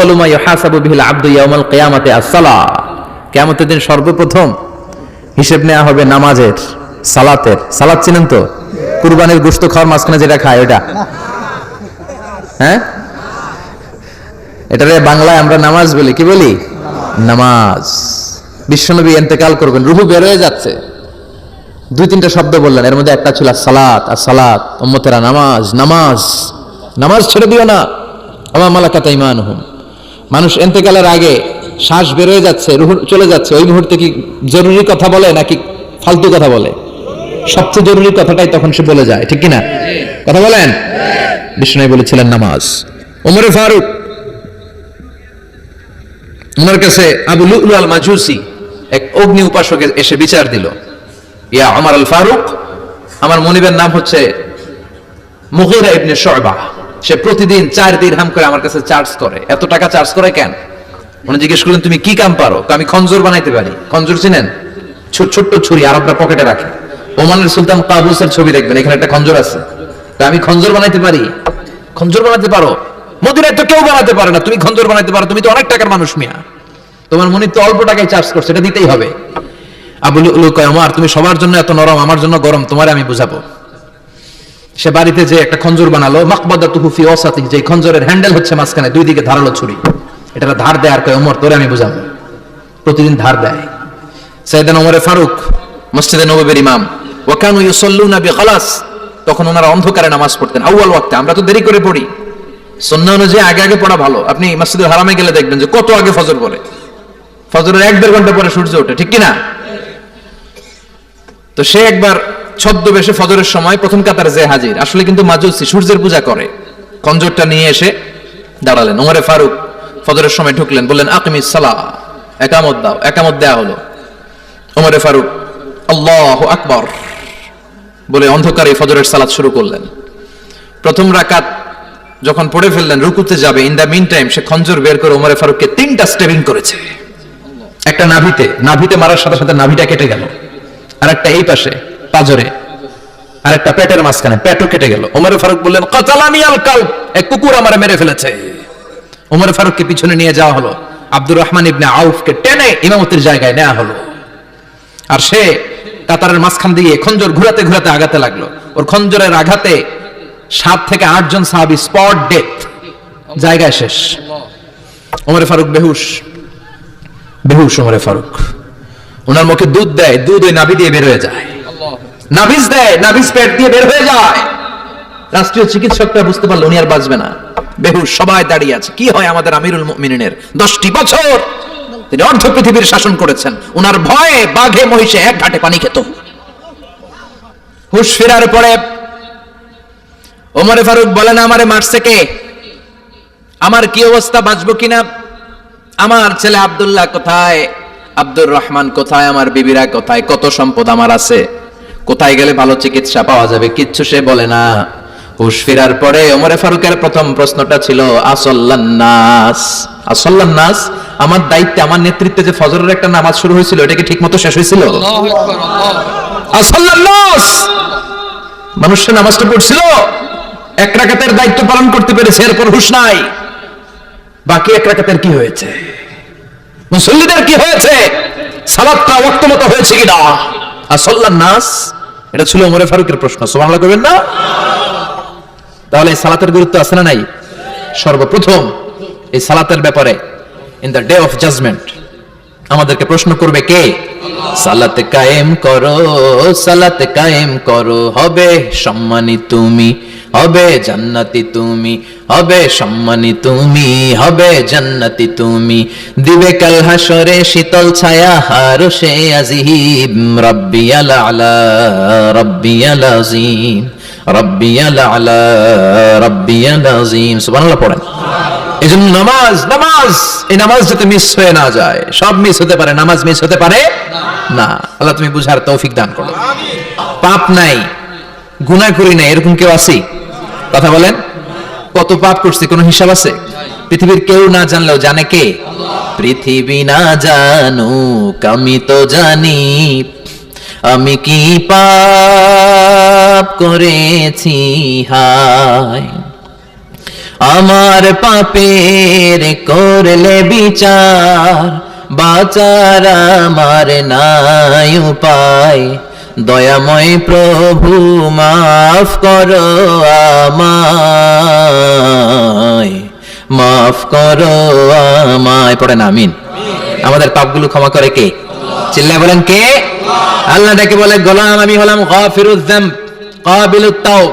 আউয়ালু মা বিহিল আবদু ইয়াউমাল কিয়ামাতি আস-সালাহ দিন সর্বপ্রথম হিসেব নেওয়া হবে নামাজের, সালাতের। সালাত চিনেন তো? খাওয়ার মাঝখানে যেটা খায় ওটা হ্যাঁ? এটারে বাংলায় আমরা নামাজ বলি। কি বলি? নামাজ। বিশ্বনবী এন্তেকাল করবেন। রুহু বের হয়ে যাচ্ছে। দুই তিনটা শব্দ বললেন। এর মধ্যে একটা ছিল সালাত, আর সালাত, উম্মতেরা নামাজ নামাজ। নামাজ ছেড়ে দিও না। আমার মালাকাত ইমান হুম মানুষ এন্তেকালের আগে শ্বাস বের হয়ে যাচ্ছে, রুহু চলে যাচ্ছে। ওই মুহূর্তে কি জরুরি কথা বলে নাকি ফালতু কথা বলে? সবচেয়ে জরুরি কথাটাই তখন সে বলে যায়, ঠিক কি না কথা বলেন? বিষ্ণু বলেছিলেন, নামাজ। ওমরে ফারুক ওনার কাছে আবু লুলু আল মাজুসি এক অগ্নি উপাসক এসে বিচার দিল। ইয়া আমার আল ফারুক আমার মনিবের নাম হচ্ছে মুগিরা ইবনে শুয়বা সে প্রতিদিন চার দিরহাম করে আমার কাছে চার্জ করে। এত টাকা চার্জ করে কেন? উনি জিজ্ঞেস করলেন, তুমি কি কাম পারো? আমি খঞ্জর বানাইতে পারি। খঞ্জর চিনেন? ছোট্ট ছুরি আরবরা পকেটে রাখে। ওমানের সুলতান কাবুসের ছবি দেখবেন, এখানে একটা খঞ্জর আছে। তা আমি খঞ্জর বানাইতে পারি? খঞ্জর বানাতে পারো? মদিনায় তো কেউ বানাতে পারে না। তুমি খঞ্জর বানাইতে পারো? তুমি তো অনেক টাকার মানুষ মিয়া। তোমার মনে তো অল্প টাকায় চার্জ করছে, এটা দিতেই হবে। আবুল কয় আমার তুমি সবার জন্য এত নরম, আমার জন্য গরম, তোমারে আমি বুঝাবো। সে বাড়িতে যে একটা খঞ্জর বানালো মাকবাদা তুহুফি অসাতি যে খঞ্জরের হ্যান্ডেল হচ্ছে মাঝখানে, দুই দিকে ধারালো ছুরি। এটা ধার দেয় আর কয়, ওমর, তোরে আমি বুঝাবো। প্রতিদিন ধার দেয়। সাইদান ওমরে ফারুক, মসজিদে নবীর ইমাম তখন ওনারা অন্ধকারে নামাজ পড়তেন, আউয়াল ওয়াক্তে। আমরা তো দেরি করে পড়ি। অনুযায়ী আগে আগে পড়া ভালো। আপনি মসজিদের হারামে গেলে দেখবেন যে কত আগে ফজর পড়ে। ফজরের এক দেড় ঘণ্টা পরে সূর্য ওঠে, ঠিক কিনা? তো সে একবার ছদ্মবেশে ফজরের সময় প্রথম কাতারে যে হাজির, আসলে কিন্তু মাজুসি সূর্যের পূজা করে। কঞ্জরটা নিয়ে এসে দাঁড়ালেন। ওমরে ফারুক ফজরের সময় ঢুকলেন, বললেন, আকিমিস সালা একামত দাও, একামত দেয়া হলো। ওমরে ফারুক, আল্লাহ আকবর। বলে অন্ধকারে ফজরের সালাত শুরু করলেন। প্রথম রাকাত যখন পড়ে ফেললেন, রুকুতে যাবে, ইন দ্য মিন টাইম সে খঞ্জর বের করে ওমরে ফারুককে তিনটা স্টেবিং করেছে। একটা নাভিতে নাভিতে মারার সাথে সাথে নাভিটা কেটে গেল। আর একটা এই পাশে পাজরে। আর একটা পেটের মাঝখানে, পেটও কেটে গেল। ওমরে ফারুক বললেন, কাতালানি আল কাল এক কুকুর আমারে মেরে ফেলেছে। ওমরে ফারুককে পিছনে নিয়ে যাওয়া হলো। আব্দুর রহমান ইবনে আউফকে টেনে ইমামতির জায়গায় নেওয়া হলো। আর সে কাতারের মাঝখান দিয়ে খঞ্জর ঘুরাতে ঘুরাতে আগাতে লাগল। ওর খঞ্জরের আঘাতে সাত থেকে আটজন সাহাবি স্পট ডেথ। জায়গায় শেষ। ওমরে ফারুক বেহুশ। বেহুশ ওমরে ফারুক। ওনার মুখে দুধ দেয়, দুধ ওই নাভি দিয়ে বের হয়ে যায়। নাভিজ দেয়, নাভিজ পেট দিয়ে বের হয়ে যায়। রাষ্ট্রীয় চিকিৎসকরা বুঝতে পারল উনি আর বাঁচবে না। বেহুশ, সবাই দাঁড়িয়ে আছে। কি হয় আমাদের আমিরুল মুমিনিনের? দশটি বছর তিনি অর্ধ পৃথিবীর শাসন করেছেন। উনার ভয়ে বাঘে, মহিষে এক ঘাটে পানি খেত। হুশ ফেরার পরে ওমরে ফারুক বলেন, আমারে মারছে কে? আমার কি অবস্থা? বাঁচবো কিনা? আমার ছেলে আব্দুল্লাহ কোথায়? আব্দুর রহমান কোথায়? আমার বিবিরা কোথায়? কত সম্পদ আমার আছে? কোথায় গেলে ভালো চিকিৎসা পাওয়া যাবে কিচ্ছু সে বলে না। হুশ ফেরার পরে ওমরে ফারুকের প্রথম প্রশ্নটা ছিল আসল্লান্নাস আসল্লান্নাস আমার দায়িত্বে আমার নেতৃত্বে যে ফজরের একটা নামাজ শুরু হয়েছিল এটা কি ঠিক মতো শেষ হয়েছিল? আসল্লান্নাস মানুষ সে নামাজটা পড়ছিল। এক রাকাতের দায়িত্ব পালন করতে পেরেছে এরপর হুশ নাই। বাকি এক রাকাতের কি হয়েছে? মুসল্লিদের কি হয়েছে? সালাদটা ওয়াক্ত মতো হয়েছে কিনা? আসল্লান নাস, এটা ছিল ওমরে ফারুকের প্রশ্ন, সুবহানাল্লাহ করবেন না? তাহলে সালাতের গুরুত্ব আছে না নাই? সর্বপ্রথম এই সালাতের ব্যাপারে in the day of judgement আমাদেরকে প্রশ্ন করবে কে? সালাতে কায়েম করো, সালাতে কায়েম করো। হবে সম্মানী তুমি, হবে জান্নাতি তুমি, হবে সম্মানী তুমি, হবে জান্নাতি তুমি। দিবে কাল হাসরে শীতল ছায়া, হার সে আজিম রব্বিয়াল আলা রব্বিয়াল আজিম রব্বিয়াল আলা রব্বিয়াল আজিম। সুবহানাল্লাহ, পড়েন। এই জন্য নামাজ নামাজ। এই নামাজ যাতে মিস হয়ে না যায়, সব মিস হতে পারে, নামাজ মিস হতে পারে না। আল্লাহ তুমি বুঝার তৌফিক দান করো। পাপ নাই, গুনাহ করি নাই, এরকম কেউ আছি? কথা বলেন। কত পাপ করছি, কোনো হিসাব আছে? পৃথিবীর কেউ না জানলেও জানে কে? পৃথিবী না জানুক, আমি তো জানি। আমি কি পাপ করেছি? হায়। আমার পাপের করলে বিচার, বাচার আমার নাই উপায়। দয়াময় প্রভু, মাফ করো মাফ করো আমায়। পড়েন, আমিন। আমাদের পাপগুলো ক্ষমা করে কে? চিল্লায় বলেন কে? আল্লাহ ডেকে বলে, গোলাম আমি হলাম গাফিরুজ যাম কাবিলুত তাওব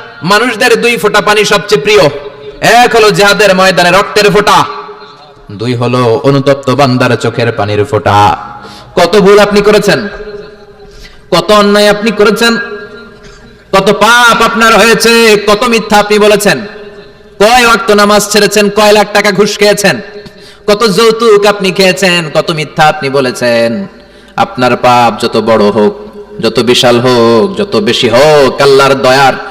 মানুষদের দুই ফোঁটা পানি সবচেয়ে প্রিয়। এক হলো জিহাদের ময়দানে রক্তের ফোঁটা। দুই হলো অনুতপ্ত বান্দার চোখের পানির ফোঁটা। কত ভুল আপনি করেছেন? কত অন্যায় আপনি করেছেন? কত পাপ আপনার হয়েছে? কত মিথ্যা আপনি বলেছেন? কয় ওয়াক্ত নামাজ ছেড়েছেন? কয় লাখ টাকা ঘুষ খেয়েছেন? কত যৌতুক আপনি খেয়েছেন? কত মিথ্যা আপনি বলেছেন? আপনার পাপ যত বড় হোক, যত বিশাল হোক, যত বেশি হোক, আল্লাহর দয়ার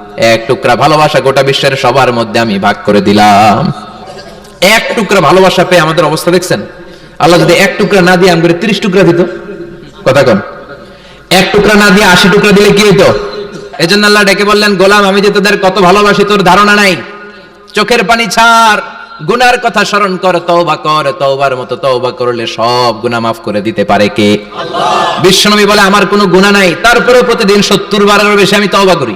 এক টুকরা ভালোবাসা গোটা বিশ্বের সবার মধ্যে আমি ভাগ করে দিলাম। এক টুকরা ভালোবাসা পেয়ে আমাদের অবস্থা দেখছেন? আল্লাহ যদি এক টুকরা না দিয়ে আমাদের তিরিশ টুকরা দিত কথা কন। এক টুকরা না দিয়ে আশি টুকরা দিলে কি হইতো? এজন্য আল্লাহ ডেকে বললেন গোলাম আমি যে তোদের কত ভালোবাসি তোর ধারণা নাই। চোখের পানি ছাড় গুনার কথা স্মরণ কর তওবা কর তওবার মতো তওবা করলে সব গুনাহ মাফ করে দিতে পারে কে? বিশ্বনবী বলে আমার কোনো গুনাহ নাই তারপরে প্রতিদিন 70 বারেরও বেশি আমি তওবা করি।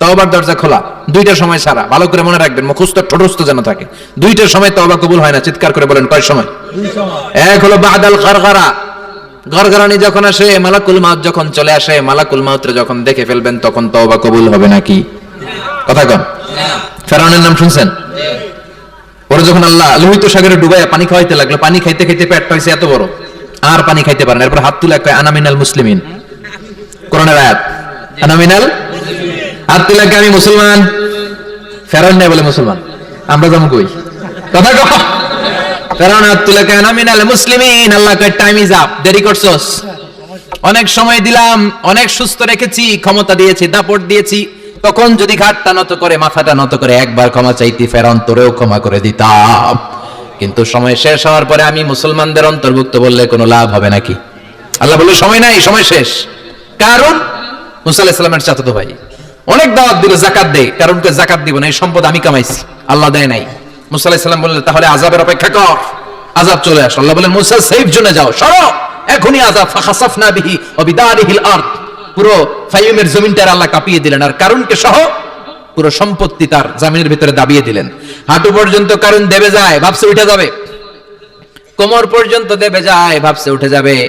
তওবার দরজা খোলা। দুইটার সময় ছাড়া ভালো করে মনে রাখবেন মুখস্থ ঠোঁটস্থ যেন থাকে। দুইটার সময় তওবা কবুল হয় না চিৎকার করে বলেন কয় সময়? এক হলো বাদাল গারগারা গরগরানি যখন আসে মালাকুল মাউত যখন চলে আসে মালাকুল মাউতরে যখন দেখে ফেলবেন তখন তওবা কবুল হবে নাকি? কথা কন। ফেরাউনের নাম শুনছেন? ওরা যখন আল্লাহ লোহিত সাগরে ডুবাইয়া পানি খাওয়াইতে লাগল পানি খাইতে খাইতে পেটটা হয়েছে এত বড় আর পানি খাইতে পারেন এরপর হাত তুলে কয় আনামিনাল মুসলিমিন। কোরআনের আয়াত আনামিনাল তুলে আমি মুসলমান? নাই বলে মুসলমান। আমরা কই? কথা কহ আল্লাহ কয় টাইম ইজ আপ দেরি অনেক সময় দিলাম, অনেক সুস্থ রেখেছি, ক্ষমতা দিয়েছি, দাপট দিয়েছি। তখন যদি ঘাটটা নত করে, মাথাটা নত করে, একবার ক্ষমা চাইতি ফেরাউন তোরেও ক্ষমা করে দিতাম। কিন্তু সময় শেষ হওয়ার পরে আমি মুসলমানদের অন্তর্ভুক্ত বললে কোনো লাভ হবে নাকি? আল্লাহ বলল, সময় নাই, সময় শেষ। কারণ মুসা আলাহিসাল্লামের চাচাতো ভাই। অনেক দাওয়াত দিল, জাকাত দে কারণ কে জাকাত দিব না, এই সম্পদ আমি কামাইছি। আল্লাহ দেয় নাই। মুসা আলাহিসাল্লাম বললেন, তাহলে আজাবের অপেক্ষা কর। আজাব চলে আসো। আল্লাহ বলেন মুসা সেফ জোনে যাও। সরো। এখনই আজাব ফাখাসাফনা বিহি ওয়া বিদারিহিল আরদ। পুরো ফাইমের জমিনটার আল্লাহ কাঁপিয়ে দিলেন। আর কারণকে সহ? পুরো সম্পত্তি তার জামিনের ভিতরে দাবিয়ে দিলেন। হাঁটু পর্যন্ত কারণ দেবে যায়, ভাবছে উঠে যাবে। কোমর পর্যন্ত দেবে যায়, ভাবছে উঠে যাবে।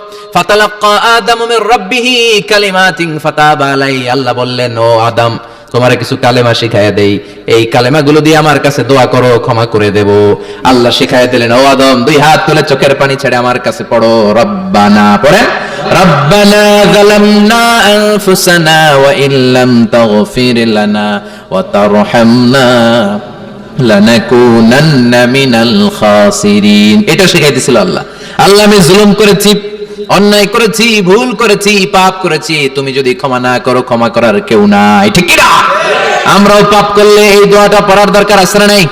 ফাতালাক্কা আদামু মির রাব্বিহি কালিমাতিন ফাতাবা আলাই আল্লাহ বললেন, ও আদম কিছু কালেমা শিখাইয়া দেই। এই কালেমাগুলো দিয়ে আমার কাছে দোয়া করো, ক্ষমা করে দেব। আল্লাহ শিখাইয়া দিলেন, ও আদম, দুই হাত তুলে চোখের পানি ছেড়ে আমার কাছে পড়ো। রব্বানা পড়ে রব্বানা যালামনা আনফুসানা ওয়া ইল্লাম তাগফির লানা ওয়া তারহামনা লানাকুনান্না মিনাল খাসিরিন। এটা শিখাইতেছিল আল্লাহ। আল্লাহ আমি জুলুম করেছি অন্যায় করেছি, ভুল করেছি, পাপ করেছি, তুমি যদি ক্ষমা না করো, ক্ষমা করার কেউ নাই। ঠিক আমরাও পাপ করলে এই দোয়াটা পড়ার দরকার আসলে নাই?